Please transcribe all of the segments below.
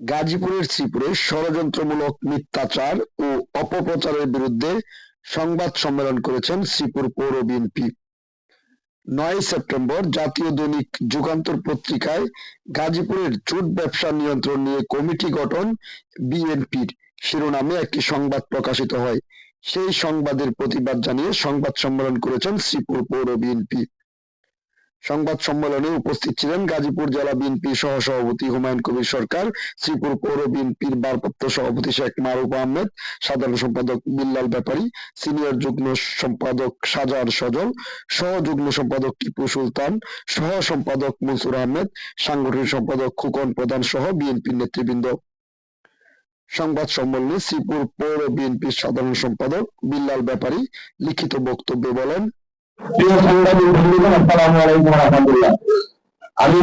গাজীপুরের শ্রীপুরে ষড়যন্ত্রমূলক মিথ্যাচার ও অপপ্রচারের বিরুদ্ধে সংবাদ সম্মেলন করেছেন শ্রীপুর পৌর বিএনপি। নয় সেপ্টেম্বর জাতীয় দৈনিক যুগান্তর পত্রিকায় গাজীপুরের জুট ব্যবসা নিয়ন্ত্রণ নিয়ে কমিটি গঠন বিএনপির। শিরোনামে একটি সংবাদ প্রকাশিত হয়। সেই সংবাদের প্রতিবাদ জানিয়ে সংবাদ সম্মেলন করেছেন শ্রীপুর পৌর বিএনপি। সংবাদ সম্মেলনে উপস্থিত ছিলেন গাজীপুর জেলা বিএনপি সহ সভাপতি হুমায়ুন কবির সরকার, শ্রীপুর পৌর বিএনপির ভারপ্রাপ্ত সভাপতি শেখ মারুফ আহমেদ, সাধারণ সম্পাদক বিল্লাল ব্যাপারী, সিনিয়র যুগ্ম সম্পাদক সাজার সজল সহ যুগ্ম সম্পাদক টিপু সুলতান সহ সম্পাদক মনসুর আহমেদ, সাংগঠনিক সম্পাদক খুকন প্রধান সহ বিএনপির নেতৃবৃন্দ। সংবাদ সম্মেলনে শ্রীপুর পৌর বিএনপির সাধারণ সম্পাদক বিল্লাল ব্যাপারী লিখিত বক্তব্যে বলেন প্রিয় সাংবাদিক বন্ধুগণ, আসসালামু আলাইকুম রহমতুল্লাহ। আমি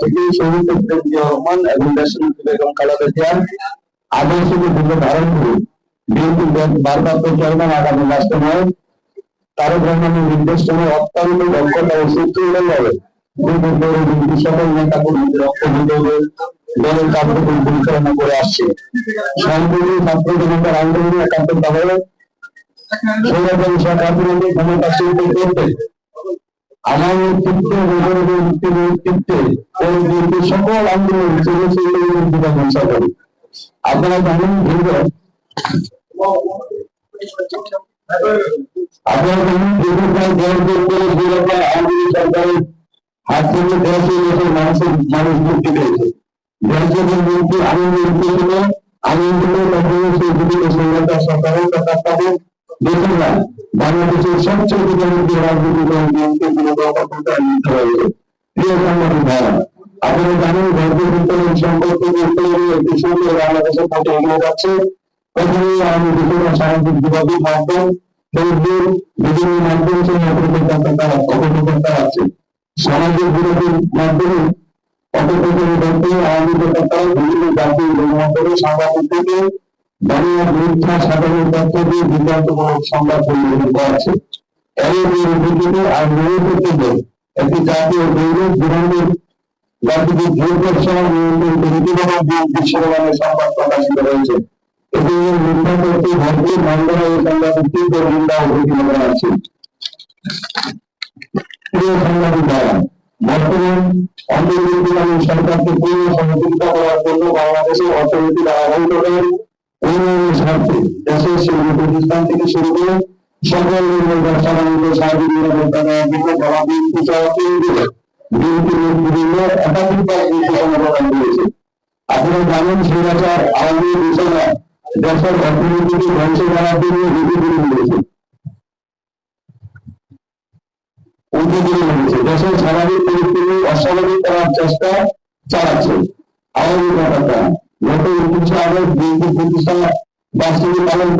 থেকে শহীদ প্রেসিডেন্ট রহমান এবং দেশনেত্রী বেগম খালেদা জিয়ার আদর্শকে আগামী বাস্তবায়ন তারেক রহমানের নির্দেশ ক্রমে অত্যন্ত দক্ষতা ও বিএনপি সকল নেতা কর্মীদের অক্ষমতাভাবে দলের কার্যক্রম পরিচালনা করে আসছে সম্প্রতি ছাত্র জনতার আন্দোলনে একাত্মভাবে সৌরভ শেখ হাসিনাকে ক্ষমতাসীন করতে আমার নেতৃত্বে মেজরের নেতৃত্বে সকল আন্দোলন চলেছে এই জীবন হিংসা করে আপনারা আপনারা হাত থেকে দেড়শো বছর মানুষের মানুষ মুক্তি পেয়েছে। দেড়শো মন্ত্রী আমি মন্ত্রী ছিল আমি সেই বিভিন্ন সৈন্যতা সরকারের তত্ত্বাবধানে দেখুন না বাংলাদেশের সবচেয়ে বিজ্ঞানের সম্পর্কে মাধ্যম মাধ্যম সামাজিক বিরোধীর মাধ্যমে অপপ্রচারের মধ্যে আওয়ামী গণমাধ্যমে সাংবাদিকদেরকে বাংলা মিথ্যা সংবাদ পরিবেশন করাচ্ছে একটি জাতীয় বিরামের রাজনীতির ভোট ব্যবসা নিয়ন্ত্রণ শিরোনামে সংবাদ প্রকাশিত হয়েছে। এটি মিথ্যা তথ্যে ভর্তি মামলা এই সংবাদের তীব্র নিন্দা আছে অর্থনৈতিক আহ্বানের উন্নয়নের স্বার্থে দেশের শিল্প প্রতিষ্ঠান থেকে শুরু করে সকল আপনারা জানেন স্বৈরাচার, আওয়ামী বিষয়রা দেশের অর্থনীতিকে ধ্বংস করার জন্য নীতিগুলি করেছে উদ্যোগী হয়েছে। দেশের অস্বাভাবিক করার চেষ্টা চালাচ্ছে। বার্ষিকী পালন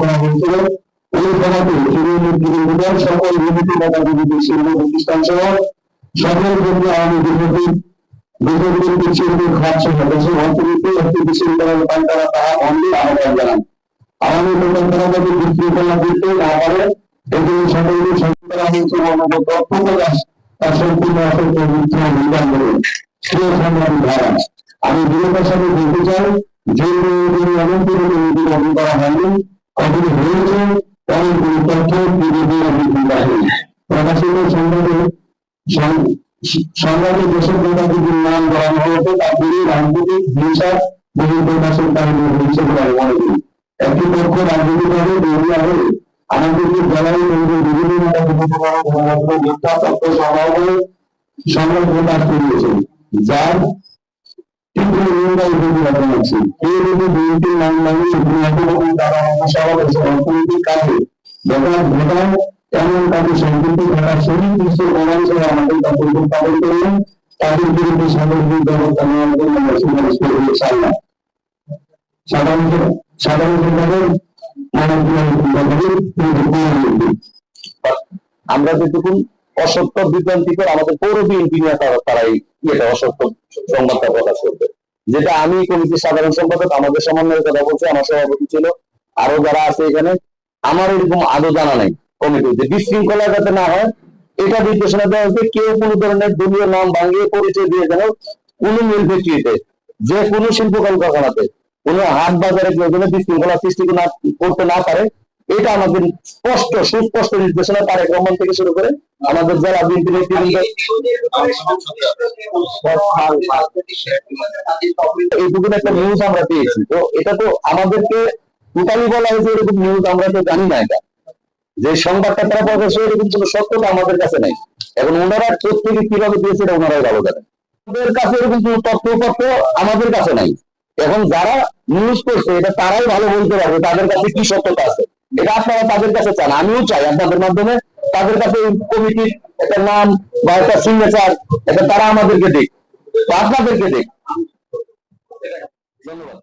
করা হয়েছিল। সকল শিল্প প্রতিষ্ঠান সহ সকল জানান। না পারে এগুলি সকলকে আমি বিরোধের সাথে বলতে চাই, যে করা হয়নি কতগুলি হয়েছে তেমন কোনো প্রকাশিত সংবাদে সংবাদে যেসব নেতাগুলির নাম বলানো হয়েছে হিংসা বহু প্রকাশের কারণে হয়েছে বলে আমি মনে করি। একটি পক্ষ রাজনৈতিকভাবে বেরিয়ে আমাদেরকে বিভিন্ন লাগিয়ে একইরকম তারা সমাবেশে অর্থনৈতিক কাজে ভোটার ভোটার এমন কাজে সম্পৃক্তি থাকা শরীর বিশ্ব প্রমাণ আমাদের কর্তব্য পালন করলেন তাদের আমরা যেটুকু অসত্য বিভ্রান্তিকর আমাদের পৌর বিএনপি নিয়ে তারা এটা অসত্য সংবাদটা প্রকাশ করবে। যেটা আমি কমিটির সাধারণ সম্পাদক, আমাদের সমন্বয়ের কথা বলছি, আমার সভাপতি ছিল, আরও যারা আছে এখানে, আমার এরকম আদৌ জানা নাই কমিটি যে বিশৃঙ্খলা যাতে না হয়, এটা নির্দেশনা দেওয়া হয়েছে, কেউ কোনো ধরনের দলীয় নাম ভাঙিয়ে পরিচয় দিয়ে যেন কোনো মিল ফ্যাক্টরিতে যে কোনো শিল্প কলকারখানাতে কোনো হাট বাজারে কেউ যেন বিশৃঙ্খলা সৃষ্টি না করতে না পারে এটা আমাদের স্পষ্ট সুস্পষ্ট নির্দেশনা তারেক রহমান থেকে শুরু করে আমাদের জেলা বিএনপি নেতৃবৃন্দ এইটুকু একটা নিউজ আমরা পেয়েছি। তো এটা তো আমাদেরকে টোটালি বলা হয়েছে এরকম নিউজ আমরা তো জানি না এটা। যে সংবাদটা তারা প্রকাশ এরকম কোনো সত্যতা আমাদের কাছে নাই। এখন ওনারা প্রত্যেকে কীভাবে দিয়েছে এটা ওনারাই ভালো জানেন। আমাদের কাছে এরকম কোনো তথ্যপত্র আমাদের কাছে নাই। এখন যারা নিউজ করছে, এটা তারাই ভালো বলতে পারবে তাদের কাছে কি সত্যতা আছে। এটা আপনারা তাদের কাছে চান, আমিও চাই আপনাদের মাধ্যমে তাদের কাছে কমিটির একটা নাম বা একটা সিগনেচার এটা তারা আমাদেরকে দেখ বা আপনাদেরকে দেখ ধন্যবাদ।